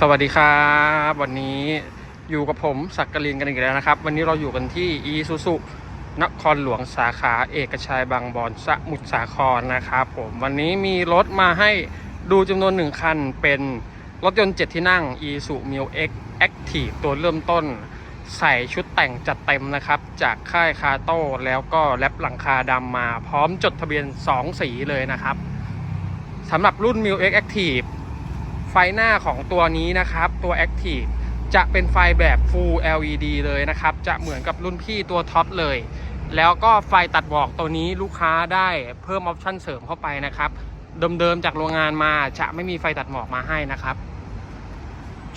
สวัสดีครับ วันนี้อยู่กับผมสักกลินกันอีกแล้วนะครับ วันนี้เราอยู่กันที่อีซูซุนครหลวงสาขาเอกชัยบางบอนสมุทรสาครนะครับผมวันนี้มีรถมาให้ดูจำนวนหนึ่งคัน เป็นรถยนต์7ที่นั่ง e s u m i l X Active ตัวเริ่มต้น ใส่ชุดแต่งจัดเต็มนะครับ จากค่ายคาโต้แล้วก็แรปหลังคาดำมา พร้อมจดทะเบียน 2 สีเลยนะครับสำหรับรุ่น m i l X Active ไฟหน้าของตัวนี้นะครับ ตัว Active จะเป็นไฟแบบ Full LED เลยนะครับ จะเหมือนกับรุ่นพี่ตัวท็อปเลย แล้วก็ไฟตัดหมอกตัวนี้ลูกค้าได้เพิ่มออปชั่นเสริมเข้าไปนะครับ เดิมๆจากโรงงานมาจะไม่มีไฟตัดหมอกมาให้นะครับ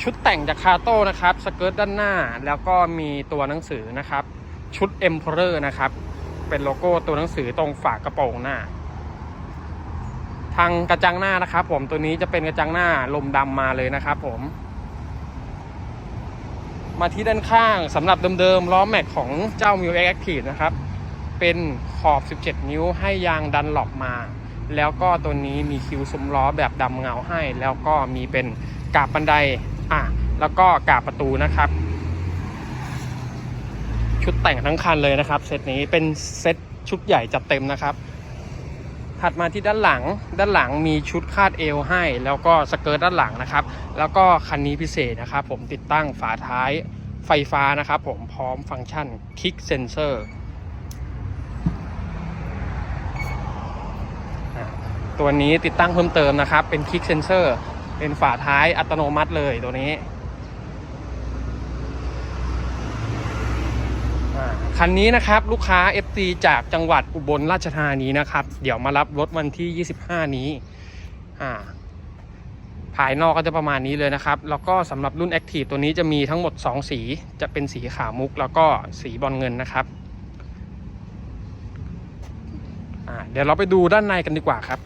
ชุดแต่งจากคาโต้นะครับ สเกิร์ตด้านหน้า แล้วก็มีตัวหนังสือนะครับ ชุด Emperor นะครับ เป็นโลโก้ตัวหนังสือตรงฝากระโปรงหน้า ทางกระจังหน้านะครับ ผมตัวนี้จะเป็นกระจังหน้าลมดำมาเลยนะครับ ผม มาที่ด้านข้างสำหรับเดิมๆล้อแม็กของเจ้า m i u X Active นะครับ เป็นขอบ 17 นิ้วให้ยางดันหลบมา แล้วก็ตัวนี้มีคิวซุ้มล้อแบบดำเงาให้ แล้วก็มีเป็นกาบบันไดอะแล้วก็กาบประตูนะครับชุดแต่งทั้งคันเลยนะครับ เซตนี้เป็นเซตชุดใหญ่จัดเต็มนะครับ ถัดมาที่ด้านหลัง ด้านหลังมีชุดคาดเอวให้ แล้วก็สเกิร์ตด้านหลังนะครับ แล้วก็คันนี้พิเศษนะครับ ผมติดตั้งฝาท้ายไฟฟ้านะครับ ผมพร้อมฟังก์ชัน Kick Sensor อะตัวนี้ติดตั้งเพิ่มเติมนะครับ เป็น Kick Sensor เป็นฝาท้ายอัตโนมัติเลยตัวนี้ อ่า คันนี้นะครับลูกค้า FT จากจังหวัดอุบลราชธานีนะครับ เดี๋ยวมารับรถวันที่ 25 นี้อ่าภายนอกก็จะประมาณนี้เลยนะครับ แล้วก็สำหรับรุ่น Active ตัวนี้จะมีทั้งหมด 2 สี จะเป็นสีขาวมุก แล้วก็สีบอลเงินนะครับ เดี๋ยวเราไปดูด้านในกันดีกว่าครับ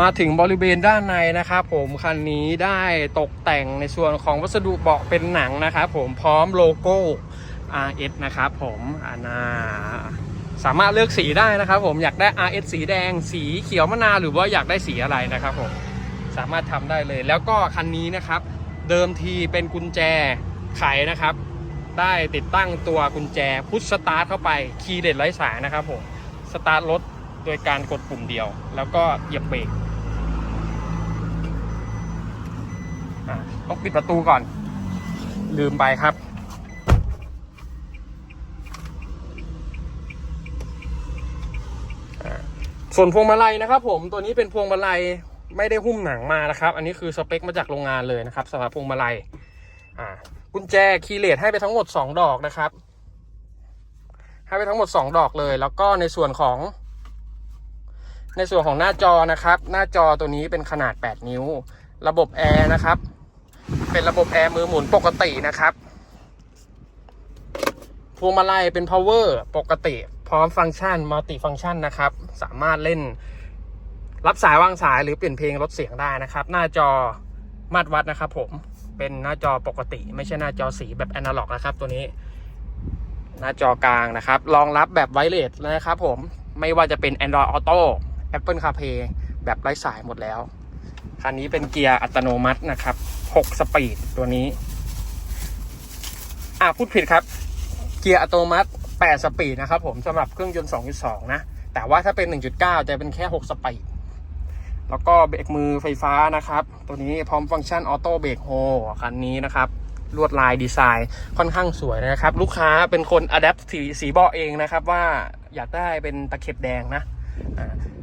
มาถึงบริเวณด้านในนะครับ ผมคันนี้ได้ตกแต่งในส่วนของวัสดุเบาะเป็นหนังนะครับ ผมพร้อมโลโก้ RS นะครับผมอานาสามารถเลือกสีได้นะครับผมอยากได้ RS สีแดง สีเขียวมะนาวหรือว่าอยากได้สีอะไรนะครับผมสามารถทำได้เลย แล้วก็คันนี้นะครับ เดิมทีเป็นกุญแจไขนะครับ ได้ติดตั้งตัวกุญแจพุชสตาร์ทเข้าไปคีย์เด็ดไร้สายนะครับผมสตาร์ทรถโดยการกดปุ่มเดียว แล้วก็เหยียบเบรกต้องปิดประตูก่อน ลืมไปครับ ส่วนพวงมาลัยนะครับ ผมตัวนี้เป็นพวงมาลัยไม่ได้หุ้มหนังมานะครับ อันนี้คือสเปคมาจากโรงงานเลยนะครับสำหรับพวงมาลัยอ่ากุญแจคีย์เลสให้ไปทั้งหมด 2 ดอกนะครับ ให้ไปทั้งหมด 2 ดอกเลย แล้วก็ในส่วนของ ในส่วนของหน้าจอนะครับ หน้าจอตัวนี้เป็นขนาด 8 นิ้ว ระบบแอร์นะครับ เป็นระบบแอร์มือหมุนปกตินะครับพวงมาลัยเป็น power ปกติ พร้อมฟังก์ชันมัลติฟังก์ชันนะครับ สามารถเล่นรับสายวางสายหรือเปลี่ยนเพลงลดเสียงได้นะครับ หน้าจอมาตรวัดนะครับผมเป็นหน้าจอปกติ ไม่ใช่หน้าจอสีแบบแอนะล็อกนะครับ ตัวนี้ หน้าจอกลางนะครับรองรับแบบไวเลสนะครับ ผมไม่ว่าจะเป็น Android Auto Apple CarPlay แบบไร้สายหมดแล้ว คันนี้เป็นเกียร์อัตโนมัตินะครับ 6 สปีดตัวนี้ อะพูดผิดครับ เกียร์อัตโนมัติ 8 สปีดนะครับผมสำหรับเครื่องยนต์ 2.2 นะ แต่ว่าถ้าเป็น 1.9 จะเป็นแค่ 6 สปีด แล้วก็เบรกมือไฟฟ้านะครับ ตัวนี้พร้อมฟังก์ชันออโต้เบรกโฮคันนี้นะครับลวดลายดีไซน์ค่อนข้างสวยนะครับ ลูกค้าเป็นคนอัดแอปสีสีเบาเองนะครับ ว่าอยากได้เป็นตะเข็บแดงนะ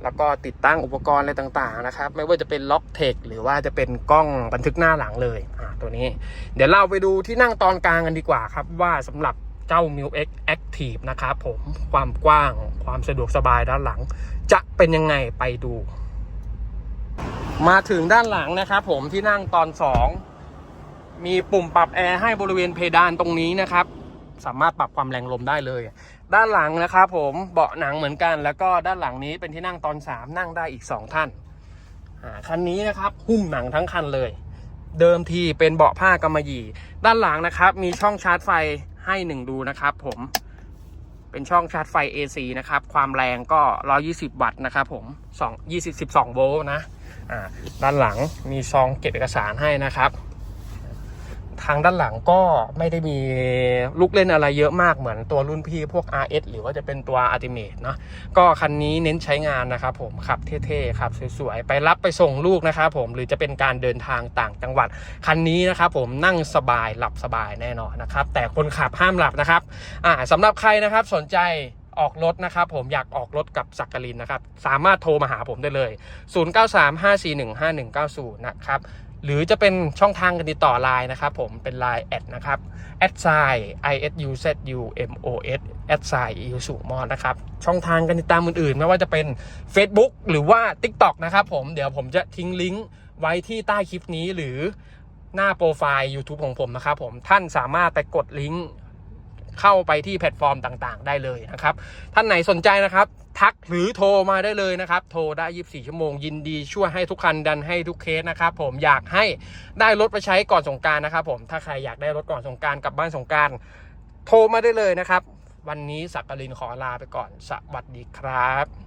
แล้วก็ติดตั้งอุปกรณ์อะไรต่างๆนะครับ ไม่ว่าจะเป็นล็อกเทคหรือว่าจะเป็นกล้องบันทึกหน้าหลังเลยตัวนี้ เดี๋ยวเราไปดูที่นั่งตอนกลางกันดีกว่าครับ ว่าสำหรับ เจ้า m i l X Active นะครับผมความกว้างความสะดวกสบายด้านหลัง จะเป็นยังไงไปดู มาถึงด้านหลังนะครับผมที่นั่งตอน 2 มีปุ่มปรับแอร์ให้บริเวณเพดานตรงนี้นะครับ สามารถปรับความแรงลมได้เลย ด้านหลังนะครับผมเบาะหนังเหมือนกัน แล้วก็ด้านหลังนี้เป็นที่นั่งตอน 3 นั่งได้อีก 2 ท่านคันนี้นะครับหุ้มหนังทั้งคันเลย เดิมทีเป็นเบาะผ้ากำมะหยี่ ด้านหลังนะครับ มีช่องชาร์จไฟ ให้หนึ่งดูนะครับผมเป็นช่องชาร์จไฟ AC นะครับ ความแรงก็ 120 วัตต์นะครับผม2 20 12 โวลต์นะ อ่า ด้านหลังมีซองเก็บเอกสารให้นะครับ ทางด้านหลังก็ไม่ได้มีลูกเล่นอะไรเยอะมากเหมือนตัวรุ่นพี่พวก RS หรือว่าจะเป็นตัว Ultimate เนาะก็คันนี้เน้นใช้งานนะครับผมขับเท่ๆขับสวยๆ ไปรับไปส่งลูกนะครับผมหรือจะเป็นการเดินทางต่างจังหวัด คันนี้นะครับผมนั่งสบายหลับสบายแน่นอนนะครับแต่คนขับห้ามหลับนะครับอ่าสำหรับใครนะครับสนใจออกรถนะครับผมอยากออกรถกับสักกลินนะครับ สามารถโทรมาหาผมได้เลย 0935415190 นะครับ หรือจะเป็นช่องทางการติดต่อไลน์นะครับผมเป็นไลน์แอดนะครับแอดไซ i s u z u m o s แอดไซอีสุมอนะครับ ช่องทางการติดตามอื่นๆ ไม่ว่าจะเป็น Facebook หรือว่า TikTok นะครับผมเดี๋ยวผมจะทิ้งลิงก์ไว้ที่ใต้คลิปนี้หรือหน้าโปรไฟล์ YouTube ของผมนะครับผมท่านสามารถไปกดลิงก์ เข้าไปที่แพลตฟอร์มต่างๆ ได้เลยนะครับ ท่านไหนสนใจนะครับทักหรือโทรมาได้เลยนะครับ โทรได้ 24 ชั่วโมงยินดีช่วยให้ทุกคันดันให้ทุกเคสนะครับ ผมอยากให้ได้รถไปใช้ก่อนสงการนะครับ ผมถ้าใครอยากได้รถก่อนสงการกลับบ้านสงการโทรมาได้เลยนะครับ วันนี้สักกลินขอลาไปก่อนสวัสดีครับ